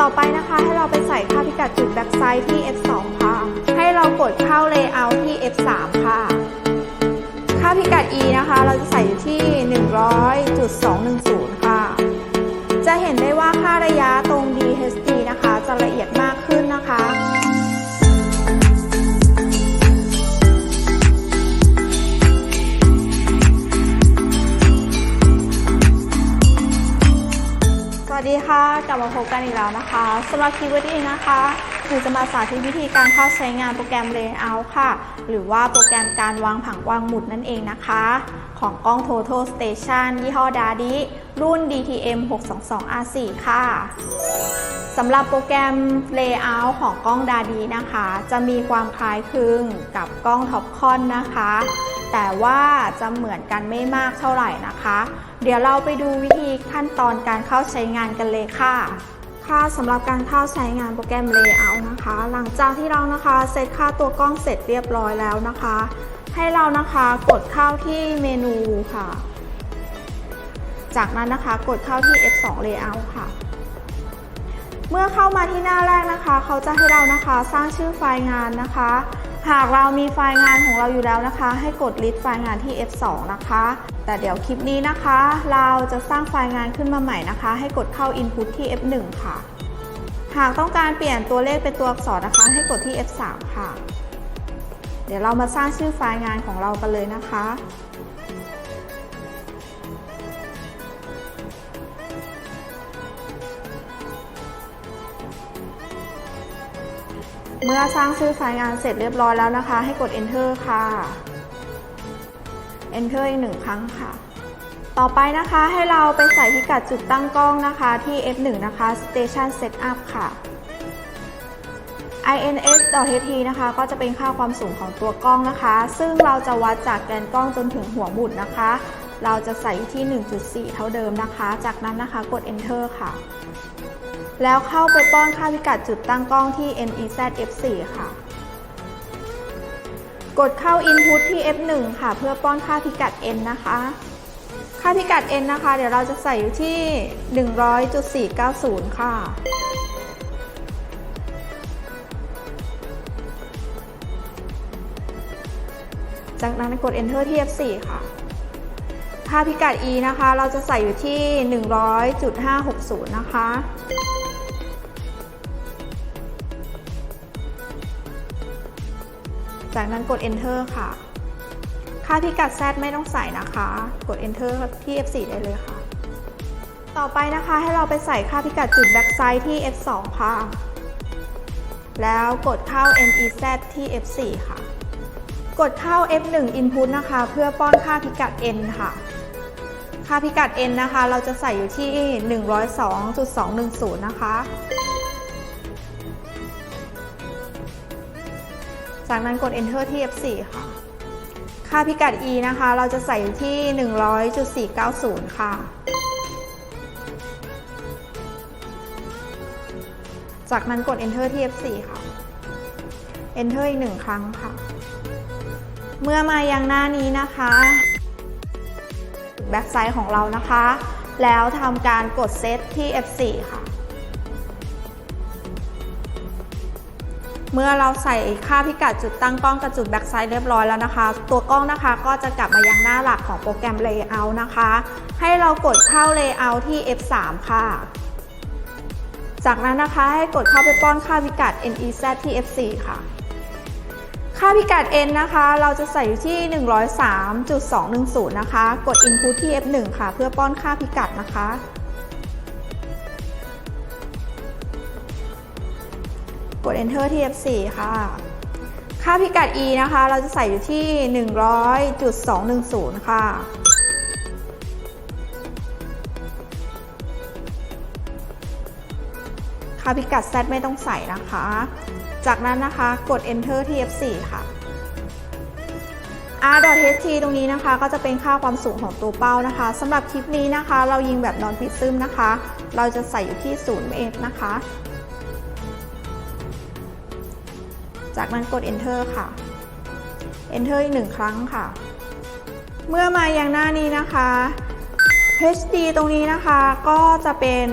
ต่อไปนะคะให้เราไปใส่ค่าพิกัดจุดแบ็กไซด์ที่ F2 ค่ะ ให้เรากดเข้า Layout ที่ F3 ค่ะ ค่าพิกัด E นะคะ เราจะใส่อยู่ที่ 100.210 ค่ะ จะเห็นได้ว่าค่าระยะตรง DHD นะคะ จะละเอียด มาพบกันอีกแล้วนะคะสำหรับคลิปวันนี้นะคะหนูจะมาสาธิตวิธีการเข้าใช้งานโปรแกรม Layout ค่ะ หรือว่าโปรแกรมการวางผังวางหมุดนั่นเองนะคะ ของกล้อง Total Station ยี่ห้อ Dadi รุ่น DTM 622 R4 ค่ะสำหรับโปรแกรม Layout ของกล้อง Dadi นะคะ จะมีความคล้ายคลึงกับกล้อง Topcon นะคะ แต่ว่าจะเหมือนกันไม่มากเท่าไหร่นะคะ เดี๋ยวเราไปดูวิธีขั้นตอนการเข้าใช้งานกันเลยค่ะ ค่ะสำหรับการเข้าใช้งานโปรแกรม Layout นะคะ หลังจากที่เรานะคะเซตค่าตัวกล้องเสร็จเรียบร้อยแล้วนะคะ ให้เรานะคะกดเข้าที่เมนูค่ะ จากนั้นนะคะกดเข้าที่ F2 Layout ค่ะ เมื่อเข้ามาที่หน้าแรกนะคะ เขาจะให้เรานะคะสร้างชื่อไฟล์งานนะคะ หากเรามีไฟล์งานของเราอยู่แล้วนะคะ ให้กดลิสต์ไฟล์งานที่ F2 นะคะ แต่เดี๋ยวคลิปนี้นะคะ เราจะสร้างไฟล์งานขึ้นมาใหม่นะคะ ให้กดเข้า input ที่ F1 ค่ะ หากต้องการเปลี่ยนตัวเลขเป็นตัวอักษรนะคะ ให้กดที่ F3 ค่ะ เดี๋ยวเรามาสร้างชื่อไฟล์งานของเรากันเลยนะคะ เมื่อสร้างชื่อไฟล์งานเสร็จเรียบร้อยแล้วนะคะ ให้กด enter ค่ะ enter อีกหนึ่งครั้งค่ะ ต่อไปนะคะให้เราไปใส่พิกัดจุดตั้งกล้องนะคะที่ F1 นะคะ Station Setup ค่ะ ins.ht นะคะ ก็จะเป็นค่าความสูงของตัวกล้องนะคะ ซึ่งเราจะวัดจากแกนกล้องจนถึงหัวหมุดนะคะ เราจะใส่ที่ 1.4 เท่าเดิมนะคะ จากนั้นนะคะกด enter ค่ะ แล้วเข้าไปป้อนค่าพิกัดจุดตั้งกล้องที่ NEZ F4 ค่ะ กดเข้า Input ที่ F1 ค่ะ เพื่อป้อนค่าพิกัด N นะคะ ค่าพิกัด N นะคะ เดี๋ยวเราจะใส่อยู่ที่ 100.490 ค่ะจากนั้นกด Enter ที่ F4 ค่ะ ค่าพิกัด E นะคะ เราจะใส่อยู่ที่ 100.560 นะคะ จากนั้นกด Enter ค่ะ ค่าพิกัด Z ไม่ต้องใส่นะคะ กด Enter ที่ F4 ได้เลยค่ะ ต่อไปนะคะให้เราไปใส่ค่าพิกัดจุด backside ที่ F2 ค่ะ แล้วกดเข้า NEZ ที่ F4 ค่ะกดเข้า F1 Input นะคะ เพื่อป้อนค่าพิกัด N ค่ะ ค่าพิกัด N นะคะ เราจะใส่อยู่ที่ 102.210 นะคะ จากนั้นกด Enter ที่ F4 ค่ะ ค่าพิกัด E นะคะ เราจะใส่อยู่ที่ 100.490 ค่ะ จากนั้นกด Enter ที่ F4 ค่ะ Enter อีกหนึ่งครั้งค่ะ เมื่อมายังหน้านี้นะคะ แบ็กไซด์ของเรานะคะ แล้วทำการกดเซตที่ F4 ค่ะ เมื่อเราใส่ค่าพิกัดจุดตั้งกล้องกับจุดแบ็กไซด์เรียบร้อยแล้วนะคะ ตัวกล้องนะคะก็จะกลับมายังหน้าหลักของโปรแกรม Layout นะคะ ให้เรากดเข้า Layout ที่ F3 ค่ะจากนั้นนะคะให้กดเข้าไปป้อนค่าพิกัด NEZ ที่ F4 ค่ะ ค่าพิกัด N นะคะ เราจะใส่อยู่ที่ 103.210 นะคะ กด Input ที่ F1 ค่ะ เพื่อป้อนค่าพิกัดนะคะ กด Enter ที่ F4 ค่ะ ค่าพิกัด E นะคะ เราจะใส่อยู่ที่ 100.210 ค่ะค่าพิกัด Z ไม่ต้องใส่นะคะ จากนั้นนะคะกด Enter ที่ F4 ค่ะ r.ht ตรงนี้นะคะก็จะเป็นค่าความสูงของตัวเป้านะคะสำหรับคลิปนี้นะคะ เรายิงแบบนอนพิซึมนะคะ เราจะใส่อยู่ที่0เมตรนะคะ จากนั้นกด Enter ค่ะ Enter อีกหนึ่งครั้งค่ะ เมื่อมาอย่างหน้านี้นะคะ HD ตรงนี้นะคะก็จะเป็น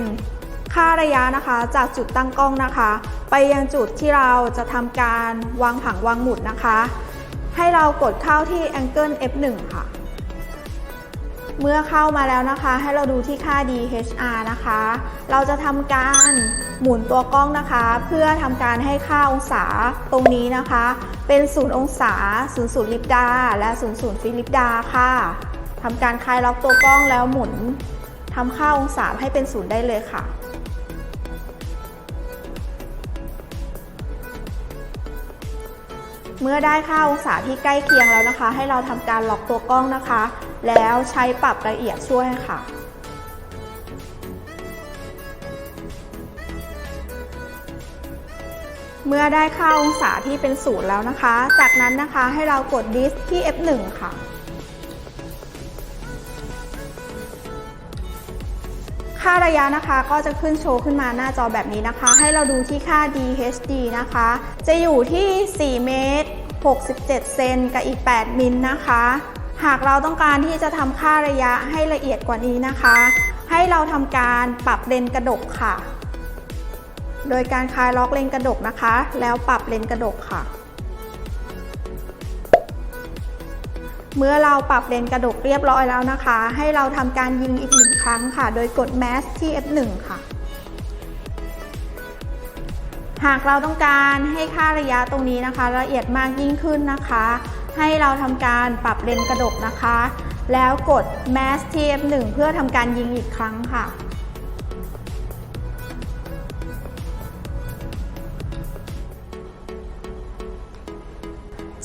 ค่าระยะนะคะ จากจุดตั้งกล้องนะคะ ไปยังจุดที่เราจะทำการวางผังวางหมุดนะคะ ให้เรากดเข้าที่ Angle F1 ค่ะ เมื่อเข้ามาแล้วนะคะ ให้เราดูที่ค่า DHR นะคะ เราจะทำการหมุนตัวกล้องนะคะ เพื่อทำการให้ค่าองศาตรงนี้นะคะ เป็น 0 องศา 0 0 ลิปดา และ 0 0 ฟิลิปดาค่ะทำการคลายล็อกตัวกล้องแล้วหมุนทำค่าองศาให้เป็น0ได้เลยค่ะ เมื่อได้ค่าองศาที่ใกล้เคียงแล้วนะคะ ให้เราทำการล็อกตัวกล้องนะคะ แล้วใช้ปรับละเอียดช่วยค่ะเมื่อได้ค่าองศาที่เป็นศูนย์แล้วนะคะ จากนั้นนะคะให้เรากดดิสที่ F1 ค่ะ ค่าระยะนะคะก็จะขึ้นโชว์ขึ้นมาหน้าจอแบบนี้นะคะ ให้เราดูที่ค่า DHD นะคะ จะอยู่ที่ 4 เมตร 67 เซนกับอีก 8 มิลนะคะ หากเราต้องการที่จะทำค่าระยะให้ละเอียดกว่านี้นะคะ ให้เราทำการปรับเลนกระดกค่ะ โดยการคลายล็อกเลนกระดกนะคะ แล้วปรับเลนกระดกค่ะ เมื่อเราปรับเลนกระดกเรียบร้อยแล้วนะคะ ให้เราทำการยิงอีกหนึ่งครั้งค่ะ โดยกดแมสที่ F1 ค่ะ หากเราต้องการให้ค่าระยะตรงนี้นะคะ ละเอียดมากยิ่งขึ้นนะคะ ให้เราทำการปรับเลนกระดกนะคะ แล้วกดแมสที่ F1 เพื่อทำการยิงอีกครั้งค่ะ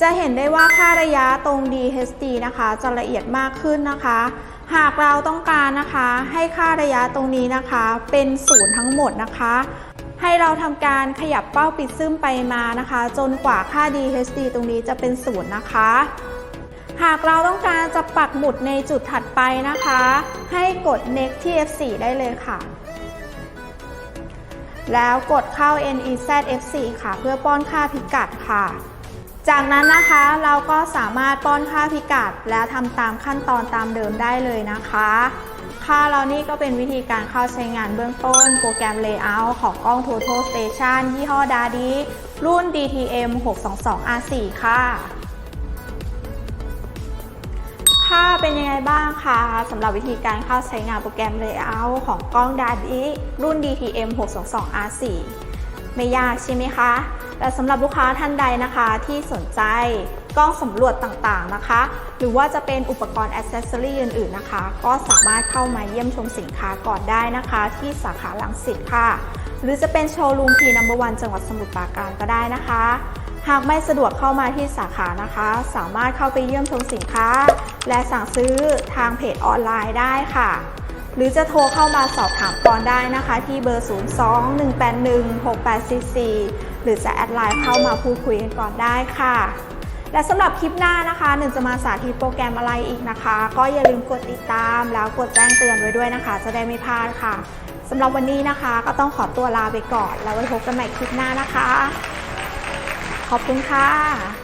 จะเห็นได้ว่าค่าระยะตรง DHD นะคะ จะละเอียดมากขึ้นนะคะ หากเราต้องการนะคะ ให้ค่าระยะตรงนี้นะคะ เป็นศูนย์ทั้งหมดนะคะ ให้เราทำการขยับเป้าปิดซึมไปมานะคะ จนกว่าค่า DHD ตรงนี้จะเป็นศูนย์นะคะหากเราต้องการจะปักหมุดในจุดถัดไปนะคะ ให้กด next ที่ F4 ได้เลยค่ะ แล้วกดเข้า NEZ F4 ค่ะ เพื่อป้อนค่าพิกัดค่ะ จากนั้นนะคะเราก็สามารถป้อนค่าพิกัด และทำตามขั้นตอนตามเดิมได้เลยนะคะค่าเรานี่ก็เป็นวิธีการเข้าใช้งานเบื้องต้น โปรแกรม Layout ของกล้อง Total Station ยี่ห้อดาดีรุ่น DTM 622 R4 ค่ะค่ะเป็นยังไงบ้างคะสำหรับวิธีการเข้าใช้งานโปรแกรม Layout ของกล้องดาดีรุ่น DTM 622 R4 ไม่ยากใช่ไหมคะ แต่สำหรับลูกค้าท่านใดนะคะที่สนใจกล้องสำรวจต่างๆนะคะ หรือว่าจะเป็นอุปกรณ์อ c เซสซอรี่อื่นๆนะคะ ก็สามารถเข้ามาเยี่ยมชมสินค้าก่อนได้นะคะ ที่สาขาลังสิตค่ะ หรือจะเป็นโชว์รูมพีนัมเบอร์วันจังหวัดสมุทรปราการก็ได้นะคะ หากไม่สะดวกเข้ามาที่สาขานะคะ สามารถเข้าไปเยี่ยมชมสินค้า และสั่งซื้อทางเพจออนไลน์ได้ค่ะ หรือจะโทรเข้ามาสอบถามก่อนได้นะคะ ที่เบอร์ 02-181-6844 หรือจะแอดไลน์เข้ามาพูดคุยกันก่อนได้ค่ะ และสำหรับคลิปหน้านะคะหนึ่งจะมาสาธิตโปรแกรมอะไรอีกนะคะ ก็อย่าลืมกดติดตามแล้วกดแจ้งเตือนไว้ด้วยนะคะ จะได้ไม่พลาดค่ะสำหรับวันนี้นะคะก็ต้องขอตัวลาไปก่อน แล้วไว้พบกันใหม่คลิปหน้านะคะ ขอบคุณค่ะ